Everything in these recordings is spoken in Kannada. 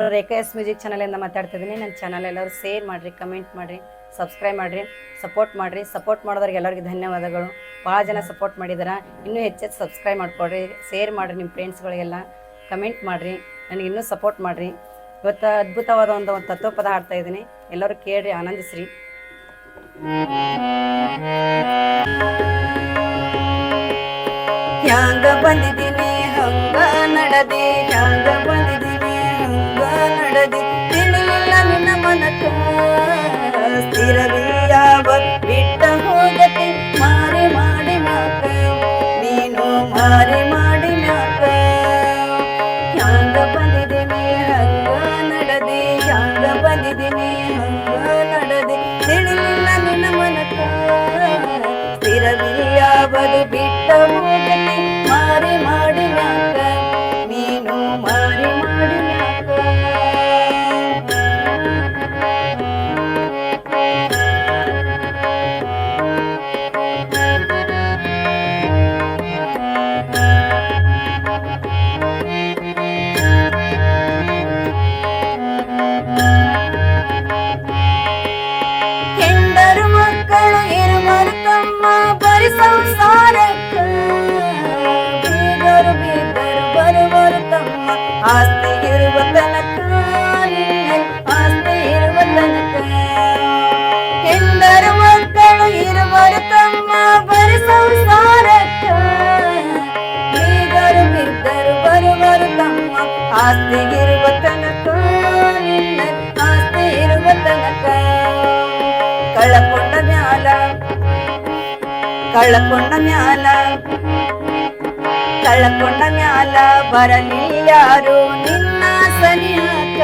ರೇಖಾ ಎಸ್ ಮ್ಯೂಸಿಕ್ ಚಾನಲಿಂದ ಮಾತಾಡ್ತಿದ್ದೀನಿ ನನ್ನ ಚಾನಲ್ ಎಲ್ಲರೂ ಶೇರ್ ಮಾಡಿರಿ ಕಮೆಂಟ್ ಮಾಡಿರಿ ಸಬ್ಸ್ಕ್ರೈಬ್ ಮಾಡಿರಿ ಸಪೋರ್ಟ್ ಮಾಡಿರಿ. ಸಪೋರ್ಟ್ ಮಾಡೋದ್ರಿಗೆ ಎಲ್ಲರಿಗೂ ಧನ್ಯವಾದಗಳು. ಭಾಳ ಜನ ಸಪೋರ್ಟ್ ಮಾಡಿದಾರ. ಇನ್ನೂ ಹೆಚ್ಚೆಚ್ಚು ಸಬ್ಸ್ಕ್ರೈಬ್ ಮಾಡಿಕೊಡ್ರಿ. ಶೇರ್ ಮಾಡಿರಿ ನಿಮ್ಮ ಫ್ರೆಂಡ್ಸ್ಗಳಿಗೆಲ್ಲ ಕಮೆಂಟ್ ಮಾಡಿರಿ. ನನಗೆ ಇನ್ನೂ ಸಪೋರ್ಟ್ ಮಾಡಿರಿ. ಇವತ್ತು ಅದ್ಭುತವಾದ ಒಂದು ಒಂದು ತತ್ವಪದ ಹಾಡ್ತಾ ಇದ್ದೀನಿ. ಎಲ್ಲರೂ ಕೇಳಿರಿ, ಆನಂದಿಸ್ರಿ. ಹ್ಯಾಂಗ ಬಂದಿದ್ದೀನಿ, ಹಂಗ ನಡದೆ ಹ್ಯಾಂಗ ಹ್ಯಾಂಗ ತಮ್ಮ ಆಸ್ತಿ ಇರುವ ತನಕ ನಿನ್ನೆ ಆಸ್ತಿ ಇರುವ ತನಕ ಹೆಂಡರು ಮಕ್ಕಳು ಇರುವರು ತಮ್ಮ ಬರಿ ಸಂಸಾರಕ್ಕ ಬೀಗರು ಬಿದ್ದರು ಬರುವರು ತಮ್ಮ ಆಸ್ತಿ ಇರುವ ತನಕ ನಿನ್ನ ಆಸ್ತಿ ಇರುವ ತನಕ ಕಳಕೊಂಡ ಮ್ಯಾಲ ಕಳಕೊಂಡ ಮ್ಯಾಲ ಕಳಕೊಂಡ ಮ್ಯಾಲ ಬರಲಿಲ್ಲಾರು ನಿನ್ನ ಸನಿಯಾಕ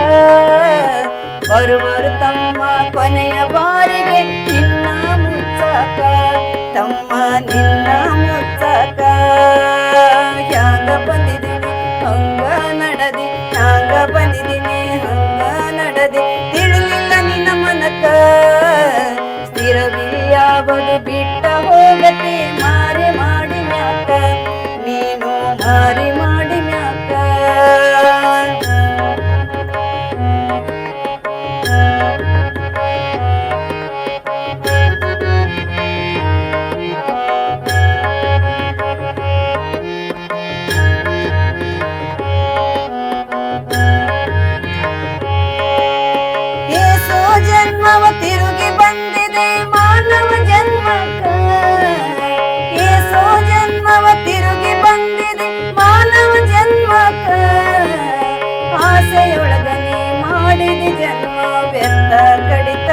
ಬರುವರು ತಮ್ಮ ಕೊನೆಯ ಬಾರಿಗೆ ನಿನ್ನ ಮುಚ್ಚಕ. ತಮ್ಮ ನಿನ್ನ ಮುಚ್ಚಕ. ಹ್ಯಾಂಗ ಬಂದಿದ್ದೀನಿ? ಹಂಗ ನಡದಿ. ಹ್ಯಾಂಗ ಬಂದಿದ್ದೀನಿ? ಹಂಗ ನಡದಿ. ತಿಳಿಲಿಲ್ಲ ನಿನ್ನ ಮನಕ ಸ್ಥಿರವಿಯಾವದು ಬಿಟ್ಟ ಹೋಗತಿ ಮಾರಿ ನೀನು ಮಾರಿ ಮಾಡಿ ಮ್ಯಾಕ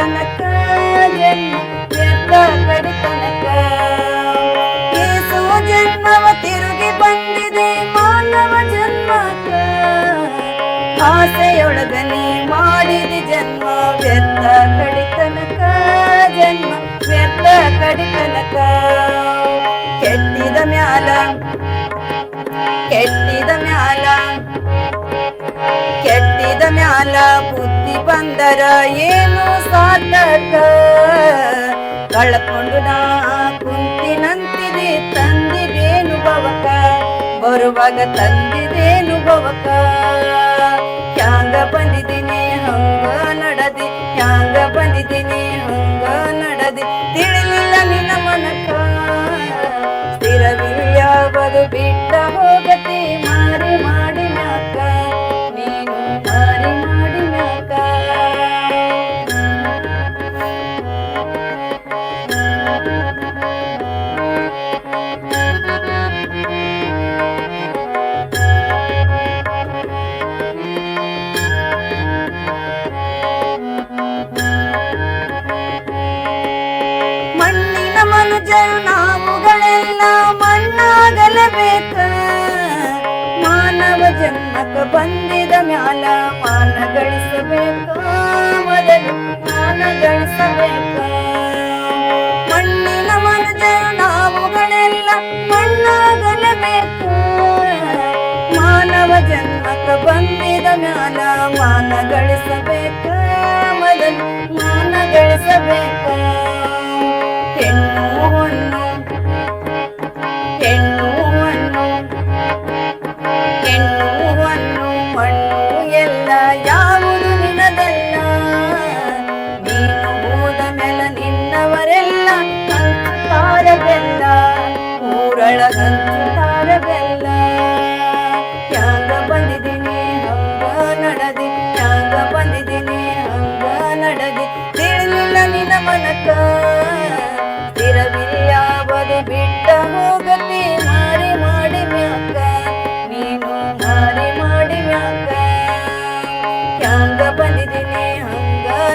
ಕಡಿತನಕ ಜನ್ಮ ವ್ಯರ್ಥ ಕಡಿತನಕ ಏಸೋ ಜನ್ಮವ ತಿರುಗಿ ಬಂದಿದೆ ಮಾನವ ಜನ್ಮಕ್ಕ ಆಸೆಯೊಳಗನೆ ಮಾಡಿದ ಜನ್ಮ ವ್ಯರ್ಥ ಕಡಿತನಕ ಜನ್ಮ ವ್ಯರ್ಥ ಕಡಿತನಕ ಕೆಟ್ಟಿದ ಮ್ಯಾಲ ಕೆಟ್ಟಿದ ಮ್ಯಾಲ ಕೆಟ್ಟಿದ ಮ್ಯಾಲ ಬುದ್ಧಿ ಬಂದರ ಏನು ಸಾಧಕ ಕಳ್ಕೊಂಡು ನಾ ಕುಂತಿನಂತಿದೆ, ತಂದಿದೇನು ಬವಕ? ಬರುವಾಗ ತಂದಿದೇನು ಬವಕ? ಹ್ಯಾಂಗ ಬಂದಿದ್ದೀನಿ, ಹಂಗ ನಡದಿ? ಹ್ಯಾಂಗ ಬಂದಿದ್ದೀನಿ, ಹಂಗ ನಡದಿ? ತಿಳಿಲಿಲ್ಲ ನಿನ್ನ ಮನಕ ಸ್ಥಿರವಿಲ್ಲವದು ಬಿಟ್ಟ ಮನುಜರು ನಾವುಗಳೆಲ್ಲ ಮಣ್ಣಾಗಲಬೇಕ. ಮಾನವ ಜನ್ಮಕ ಬಂದಿದ ಮ್ಯಾಲ ಮಾನ ಗಳಿಸಬೇಕು. ಮೊದಲು ಮಾನ ಗಳಿಸಬೇಕ. ಮಣ್ಣಿನ ಮನುಜರು ನಾವುಗಳೆಲ್ಲ ಮಣ್ಣಾಗಲಬೇಕು. ಮಾನವ ಜನ್ಮಕ ಬಂದಿದ ಮ್ಯಾಲ ಮಾನ ಗಳಿಸಬೇಕು. ಮೊದಲು ಮಾನ ಗಳಿಸಬೇಕ. ಹೆಣ್ಣುವನ್ನು ಎಲ್ಲ ಯಾವುದು ನೀನು ನಿನ್ನವರೆಲ್ಲ ಬಂದಿದ್ದೀನಿ ಹಂಗ ನಡೆದಿ. ಯಾಗ ಬಂದಿದ್ದೀನಿ ನಡೆದಿ ತಿಳಿಲಿಲ್ಲ ನಿನ್ನ ಮನಕ